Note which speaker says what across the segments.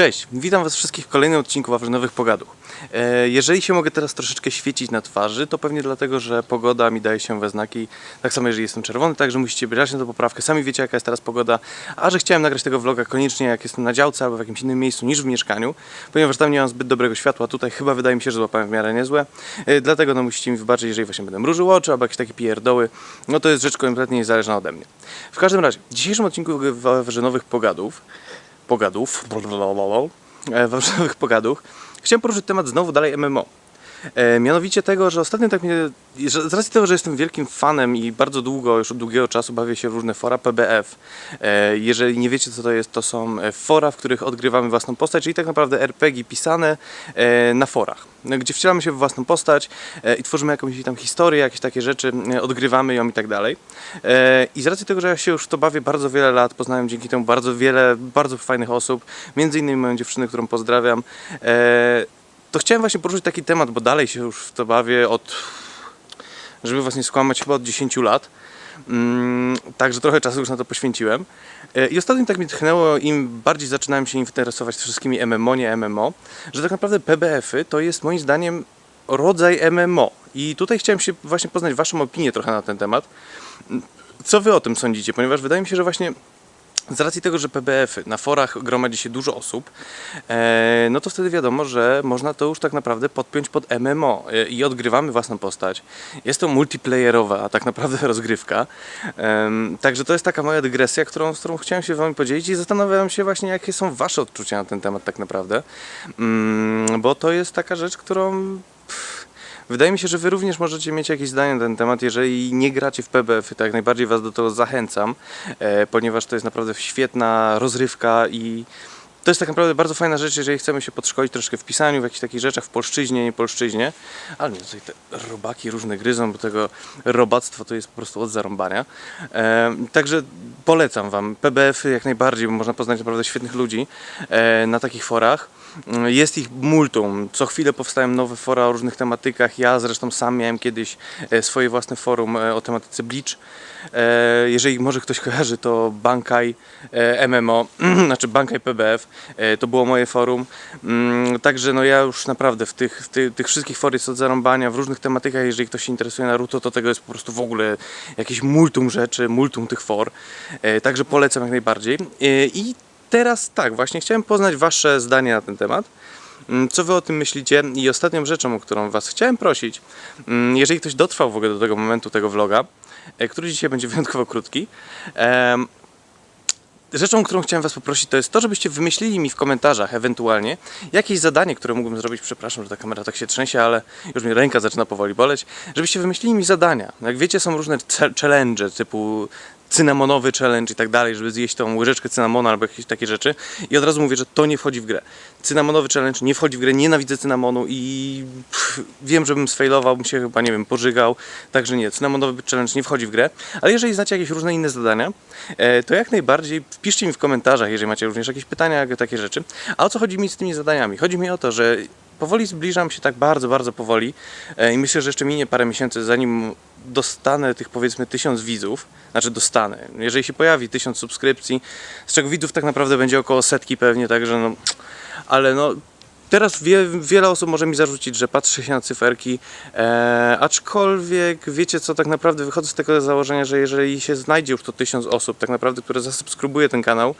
Speaker 1: Cześć, witam Was wszystkich w kolejnym odcinku Wawrzynowych Pogaduch. E, Jeżeli się mogę teraz troszeczkę świecić na twarzy, to pewnie dlatego, że pogoda mi daje się we znaki. Tak samo jeżeli jestem czerwony, także musicie brać na to poprawkę. Sami wiecie jaka jest teraz pogoda. A że chciałem nagrać tego vloga koniecznie jak jestem na działce albo w jakimś innym miejscu niż w mieszkaniu, ponieważ tam nie mam zbyt dobrego światła. Tutaj chyba wydaje mi się, że złapałem w miarę niezłe. E, Dlatego no musicie mi wybaczyć, jeżeli właśnie będę mrużył oczy albo jakieś takie pierdoły. No to jest rzecz kompletnie niezależna ode mnie. W każdym razie, w dzisiejszym odcinku Wawrzynowych Pogadów pogadów, e, wawrzynowych pogadów, chciałem poruszyć temat znowu dalej MMO. E, mianowicie tego, że ostatnio tak mnie, że z racji tego, że jestem wielkim fanem i bardzo długo, już od długiego czasu bawię się w różne fora PBF. E, jeżeli nie wiecie co to jest, to są e, fora, w których odgrywamy własną postać, czyli tak naprawdę RPG pisane e, na forach, no, gdzie wcielamy się w własną postać e, i tworzymy jakąś tam historię, jakieś takie rzeczy, e, odgrywamy ją i tak dalej. E, I z racji tego, że ja się już to bawię bardzo wiele lat, poznałem dzięki temu bardzo wiele, bardzo fajnych osób, między innymi moją dziewczynę, którą pozdrawiam, e, to chciałem właśnie poruszyć taki temat, bo dalej się już w to bawię od, żeby was nie skłamać, chyba od 10 lat. Mm, także trochę czasu już na to poświęciłem. E, I ostatnio tak mi tchnęło, im bardziej zaczynałem się interesować wszystkimi MMO, nie MMO, że tak naprawdę PBF-y to jest moim zdaniem rodzaj MMO. I tutaj chciałem się właśnie poznać waszą opinię trochę na ten temat. Co wy o tym sądzicie? Ponieważ wydaje mi się, że właśnie z racji tego, że PBF-y na forach gromadzi się dużo osób, e, no to wtedy wiadomo, że można to już tak naprawdę podpiąć pod MMO e, i odgrywamy własną postać. Jest to multiplayerowa tak naprawdę rozgrywka. Także to jest taka moja dygresja, którą, z którą chciałem się wam podzielić i zastanawiałem się właśnie, jakie są wasze odczucia na ten temat tak naprawdę. Mm, Bo to jest taka rzecz, którą Wydaje mi się, że Wy również możecie mieć jakieś zdanie na ten temat. Jeżeli nie gracie w PBF, to jak najbardziej Was do tego zachęcam, e, ponieważ to jest naprawdę świetna rozrywka i to jest tak naprawdę bardzo fajna rzecz, jeżeli chcemy się podszkolić troszkę w pisaniu, w jakichś takich rzeczach, w polszczyźnie, nie polszczyźnie. Ale nie, tutaj te robaki różne gryzą, bo tego robactwo to jest po prostu od zarąbania. E, także polecam Wam PBF jak najbardziej, bo można poznać naprawdę świetnych ludzi e, na takich forach. Jest ich multum. Co chwilę powstają nowe fora o różnych tematykach. Ja zresztą sam miałem kiedyś e, swoje własne forum e, o tematyce Bleach. E, Jeżeli może ktoś kojarzy, to Bankai e, MMO, znaczy Bankai PBF, to było moje forum. Mm, Także no ja już naprawdę w tych, w tych, wszystkich for jest od zarąbania, w różnych tematykach, jeżeli ktoś się interesuje Naruto, to tego jest po prostu w ogóle jakieś multum rzeczy, multum tych for. E, Także polecam jak najbardziej. E, I teraz tak, właśnie chciałem poznać Wasze zdanie na ten temat. Mm, Co Wy o tym myślicie? I ostatnią rzeczą, o którą Was chciałem prosić, mm, jeżeli ktoś dotrwał w ogóle do tego momentu tego vloga, e, który dzisiaj będzie wyjątkowo krótki, Rzeczą, którą chciałem Was poprosić, to jest to, żebyście wymyślili mi w komentarzach ewentualnie jakieś zadanie, które mógłbym zrobić. Przepraszam, że ta kamera tak się trzęsie, ale już mi ręka zaczyna powoli boleć. Żebyście wymyślili mi zadania. Jak wiecie, są różne challenge typu cynamonowy challenge i tak dalej, żeby zjeść tą łyżeczkę cynamonu albo jakieś takie rzeczy. I od razu mówię, że to nie wchodzi w grę. Cynamonowy challenge nie wchodzi w grę, nienawidzę cynamonu i pff, wiem, żebym sfailował, bym się chyba, nie wiem, pożygał. Także nie, cynamonowy challenge nie wchodzi w grę. Ale jeżeli znacie jakieś różne inne zadania, e, to jak najbardziej wpiszcie mi w komentarzach, jeżeli macie również jakieś pytania, takie rzeczy. A o co chodzi mi z tymi zadaniami? Chodzi mi o to, że powoli zbliżam się tak bardzo, bardzo powoli e, i myślę, że jeszcze minie parę miesięcy, zanim dostanę tych powiedzmy tysiąc widzów, znaczy dostanę, jeżeli się pojawi tysiąc subskrypcji, z czego widzów tak naprawdę będzie około setki pewnie, także no, ale no Teraz wie, wiele osób może mi zarzucić, że patrzę się na cyferki, e, aczkolwiek wiecie co, tak naprawdę wychodzę z tego założenia, że jeżeli się znajdzie już to tysiąc osób, tak naprawdę, które zasubskrybuje ten kanał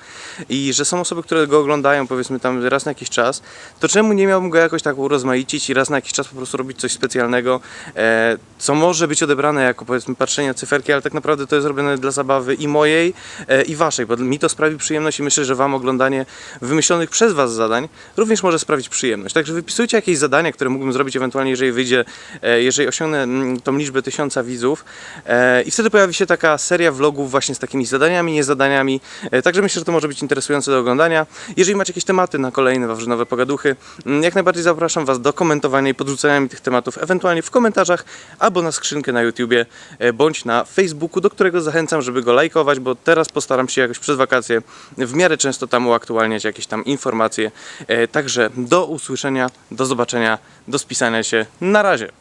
Speaker 1: i że są osoby, które go oglądają powiedzmy tam raz na jakiś czas, to czemu nie miałbym go jakoś tak urozmaicić i raz na jakiś czas po prostu robić coś specjalnego, e, co może być odebrane jako powiedzmy patrzenie na cyferki, ale tak naprawdę to jest robione dla zabawy i mojej e, i waszej, bo mi to sprawi przyjemność i myślę, że wam oglądanie wymyślonych przez was zadań również może sprawić przyjemność. Także wypisujcie jakieś zadania, które mógłbym zrobić ewentualnie, jeżeli wyjdzie, e, jeżeli osiągnę mm, tą liczbę tysiąca widzów e, i wtedy pojawi się taka seria vlogów właśnie z takimi zadaniami, niezadaniami. E, Także myślę, że to może być interesujące do oglądania. Jeżeli macie jakieś tematy na kolejne wawrzynowe pogaduchy, mm, jak najbardziej zapraszam was do komentowania i podrzucania mi tych tematów ewentualnie w komentarzach albo na skrzynkę na YouTubie bądź na Facebooku, do którego zachęcam, żeby go lajkować, bo teraz postaram się jakoś przez wakacje w miarę często tam uaktualniać jakieś tam informacje. Także do usłyszenia, do zobaczenia, do spisania się. Na razie.